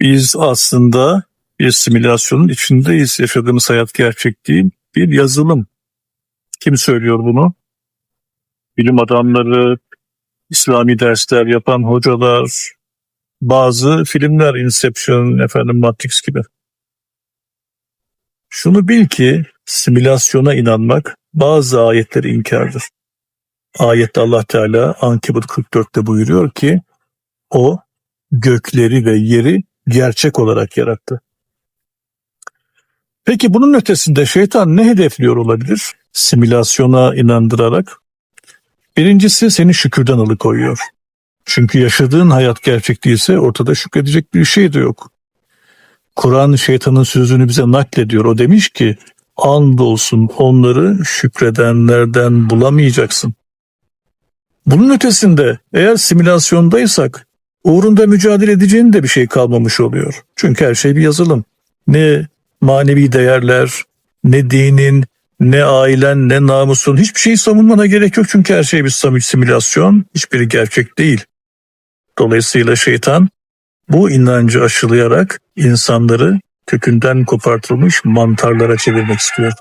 Biz aslında bir simülasyonun içindeyiz. Yaşadığımız hayat gerçek değil. Bir yazılım. Kim söylüyor bunu? Bilim adamları, İslami dersler yapan hocalar, bazı filmler Inception, efendim Matrix gibi. Şunu bil ki simülasyona inanmak bazı ayetleri inkardır. Ayette Allah Teala Ankebut 44'te buyuruyor ki o gökleri ve yeri gerçek olarak yarattı. Peki bunun ötesinde şeytan ne hedefliyor olabilir? Simülasyona inandırarak. Birincisi seni şükürden alıkoyuyor. Çünkü yaşadığın hayat gerçek değilse ortada şükredecek bir şey de yok. Kur'an şeytanın sözünü bize naklediyor. O demiş ki andolsun onları şükredenlerden bulamayacaksın. Bunun ötesinde eğer simülasyondaysak uğrunda mücadele edeceğin de bir şey kalmamış oluyor. Çünkü her şey bir yazılım. Ne manevi değerler, ne dinin, ne ailen, ne namusun hiçbir şeyi savunmana gerek yok. Çünkü her şey bir simülasyon, hiçbiri gerçek değil. Dolayısıyla şeytan bu inancı aşılayarak insanları kökünden kopartılmış mantarlara çevirmek istiyor.